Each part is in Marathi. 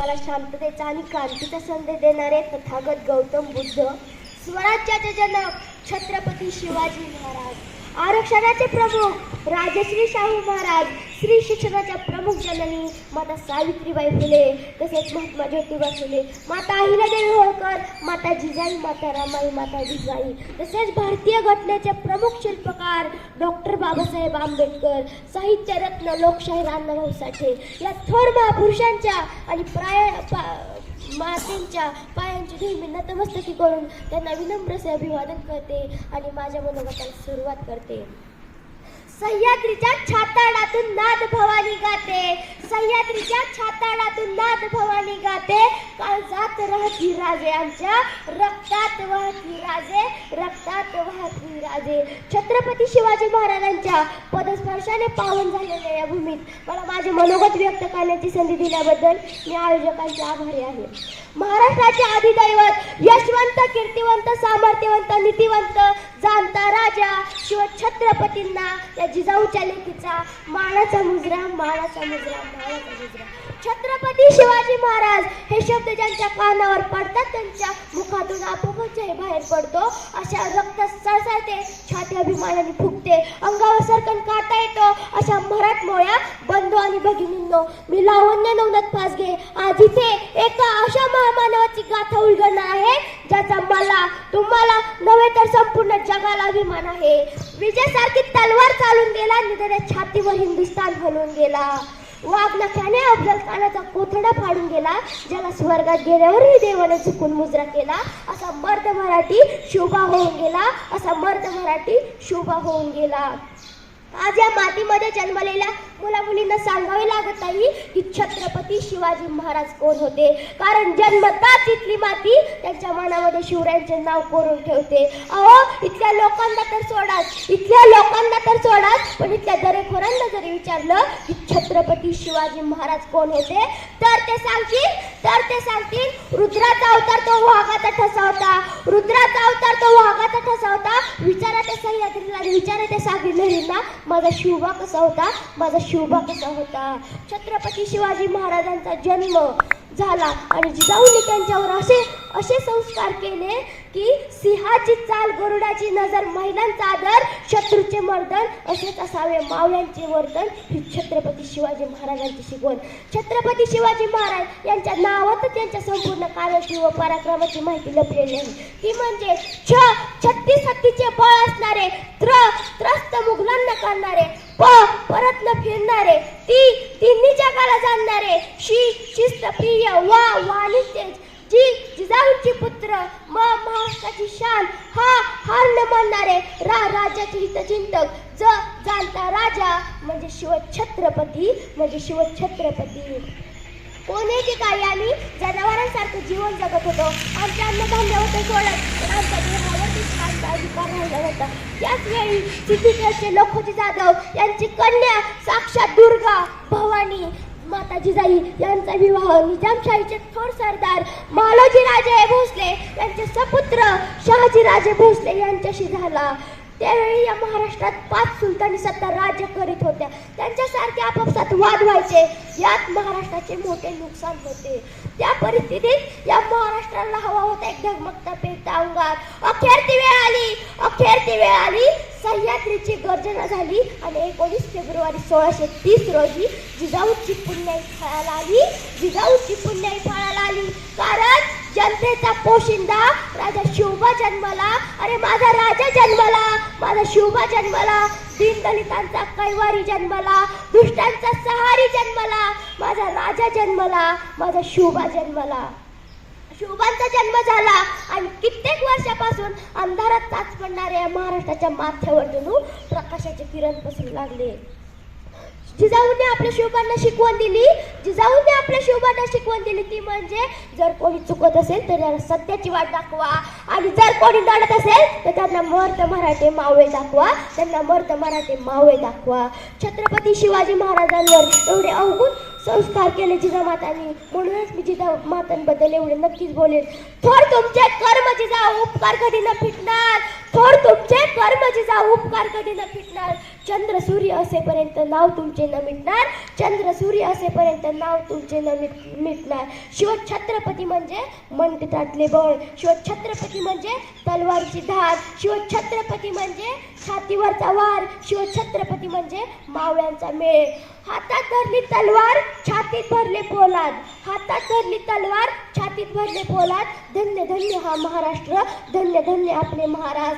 जगाला शांततेचा आणि क्रांतीचा संदेश देणारे तथागत गौतम बुद्ध स्वराज्याचे जनक छत्रपती शिवाजी महाराज. आरक्षणाचे प्रमुख राजश्री शाहू महाराज स्त्री शिक्षणाच्या प्रमुख जननी माता सावित्रीबाई फुले तसेच महात्मा ज्योतिबा फुले माता अहिल्यादेवी होळकर माता जिजाई माता रमाई माता जिजाई तसेच भारतीय घटनेचे प्रमुख शिल्पकार डॉक्टर बाबासाहेब आंबेडकर साहित्यरत्न लोकशाही अण्णाभाऊ साठे या थोर महापुरुषांच्या आणि प्राय पा- मातेंच्या पायांची नेहमी नतमस्तकी करून त्यांना विनम्रसे अभिवादन करते आणि माझ्या मनोगताला सुरुवात करते. सह्याद्रीच्या छाताडातून नाद भवानी गाते. सह्याद्रीच्या छाताडातून नाद भवानी गाते. काळजात राहती राजे आमच्या. रक्तात वाहती राजे. रक्तात वाहती राजे. छत्रपती शिवाजी महाराजांच्या पदस्पर्शाने पावन झालेल्या या भूमीत मला माझे मनोगत व्यक्त करण्याची संधी दिल्याबद्दल मी आयोजकांचे आभारी आहे. महाराष्ट्राचे अधिदैवत यशवंत कीर्तिवंत सामर्थ्यवंत नीतिवंत जाणता राजा शिव छत्रपतींना या जिजाऊच्या लेखीचा मानाचा मुजरा मानाचा मुजरा मानाचा मुजरा. छत्रपती शिवाजी महाराज हे शब्द ज्यांच्या कानावर पडतात त्यांच्या मुखातून आपोआपच बाहेर पडतो. अशा रक्त सळसळते छाती अभिमानाने फुगते अंगावर सरकन काढता येतो. अशा मराठमोळ्या बंधू आणि भगिनींनो मी लावण्य नवनाथ फासगे आज इथे एका अशा महामानवाची गाथा उलगडणार आहे ज्याचा मला तुम्हाला नव्हे तर संपूर्ण जगाला अभिमान आहे. विजयासारखी तलवार चालून गेला आणि त्याच्या छातीवर हिंदुस्तान हलून गेला. वाघनख्याने अफजल खानाचा कोथडा फाडून गेला ज्याला स्वर्गात गेल्यावरही देवाने चुकून मुजरा केला. असा मर्द मराठी शोभा होऊन गेला असा मर्द मराठी शोभा होऊन गेला. आज या मातीमध्ये जन्मलेल्या मुला मुलींना सांगावे लागत नाही की छत्रपती शिवाजी महाराज कोण होते. कारण जन्मताच इथली माती त्यांच्या मनामध्ये शिवरायांचे नाव कोरून ठेवते. अहो इथल्या लोकांना तर सोडाच इथल्या लोकांना तर सोडाच पण इथल्या दरेखोरांना जरी विचारलं की छत्रपती शिवाजी महाराज कोण होते तर ते सांगतील तर ते सांगतील रुद्राचा अवतार तो वाघाचा ठसा होता रुद्राचा अवतार तो वाघाचा ठसा होता विचारा त्या सह्याद्रीला विचारा त्या सागरी माझा शिवबा कसा होता माझा शिवबा कसा होता. छत्रपती शिवाजी महाराजांचा जन्म झाला. आणि जिजाऊंनी त्यांच्यावर असे असे संस्कार केले की सिंहाची चाल गरुडाची नजर महिलांचा आदर शत्रूचे मर्दन असेच असावे. मावळ्यांचे वर्तन ही छत्रपती शिवाजी महाराजांची शिकवण. छत्रपती शिवाजी महाराज यांच्या नावातच त्यांच्या संपूर्ण कार्याची व पराक्रमाची माहिती लपलेली आहे. ती म्हणजे छ छत्तीस हत्तीचे बळ असणारे त्र त्रस्त मुघलांना करणारे प परत न फिरणारे. ती तिन्ही जगाला जाणणारे शी शिस्त प्रिय वा वाणी तेज जी जिजाऊंची पुत्र म महाराष्ट्राची शान हा हार न मानणारे. रा राजाची हितचिंतक. ज जाणता राजा म्हणजे शिव छत्रपती म्हणजे शिवछत्रपती. कोणी कोणीची काही आम्ही जनावरांसारखं जीवन जगत होतो. आमच्या अन्नधान्य होतं सोडत पण आमच्या देहावरती शांत अधिकार राहिला होता. याच वेळी सिद्धिकेशचे लखोजी जाधव यांची कन्या साक्षात दुर्गा भवानी माता जिजाई यांचा विवाह. निजामशाहीचे थोर सरदार मालोजी राजे भोसले यांचे सपुत्र शहाजी राजे भोसले यांच्याशी झाला. त्यावेळी या महाराष्ट्रात पाच सुलतानी सत्ता राज्य करीत होत्या. त्यांच्यासारखे आपापसात वाद व्हायचे. यात महाराष्ट्राचे मोठे नुकसान होते. त्या परिस्थितीत या महाराष्ट्राला हवा होता एक ढगमगता पेटता अंगार अखेर ती वेळ आली. अखेर ती वेळ आली. सह्याद्रीची गर्जना झाली आणि एकोणीस फेब्रुवारी सोळाशे तीस रोजी जिजाऊची पुण्याई फळाला आली. जिजाऊची पुण्याई फळाला आली. कारण जनतेचा पोशिंदा राजा शिवबा जन्मला. अरे माझा राजा जन्मला. माझा शिवबा जन्मला. दीनदलितांचा कैवारी जन्मला. दुष्टांचा सहारी जन्मला. माझा राजा जन्मला. माझा शिवबा जन्मला. शिवबांचा जन्म झाला. आणि कित्येक वर्षापासून अंधारात ताच पडणाऱ्या महाराष्ट्राच्या माथ्यावर जणू प्रकाशाचे किरण पसरू लागले. जिजाऊने आपल्या शिवबांना शिकवण दिली. जिजाऊने आपल्या शिवबांना शिकवण दिली ती म्हणजे जर कोणी चुकत असेल तर त्याला सत्याची वाट दाखवा. आणि जर कोणी लढत असेल तर त्यांना मर्द मराठे मावळे दाखवा. त्यांना मर्द मराठे मावळे दाखवा. छत्रपती शिवाजी महाराजांवर एवढे अवगुण संस्कार केले जिजामातांनी म्हणूनच मी जिजा मातांबद्दल एवढे नक्कीच बोलेन. थोर तुमचे कर्म जिजा उपकार कधी न फिटणार. थोर तुमचे कर्म जिचा उपकार कधी न फिटणार चंद्र सूर्य असेपर्यंत नाव तुमचे न मिटणार. चंद्र सूर्य असेपर्यंत नाव तुमचे न मिट मिटणार. शिवछत्रपती म्हणजे मंडितातले बळ. शिवछत्रपती म्हणजे तलवारची धार. शिवछत्रपती म्हणजे छातीवरचा वार. शिवछत्रपती म्हणजे मावळ्यांचा मेळ. हातात धरली तलवार छातीत भरले पोलाद. हातात धरली तलवार छातीत भरले पोलाद धन्य धन्य हा महाराष्ट्र. धन्य धन्य आपले महाराज.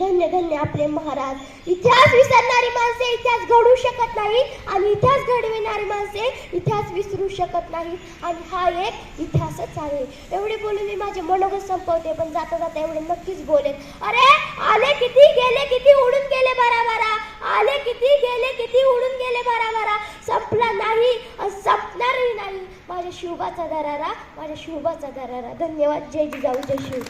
धन्य धन्य आपले महाराज. इतिहास विसरणारी माणसे इतिहास घडू शकत नाही आणि इतिहास घडविणारी माणसे इतिहास विसरू शकत नाही आणि हा एक इतिहासच आहे. एवढे बोलून मी माझे मनोगत संपवते पण जाता जाता एवढे नक्कीच बोलेन. अरे आले किती गेले किती उडून गेले बारा बारा. आले किती गेले किती उडून गेले बारा बारा संपला नाही आणि संपणारही नाही माझ्या शिवबाचा दरारा माझ्या शिवबाचा दरारा. धन्यवाद. जय जिजाऊ जय शिव.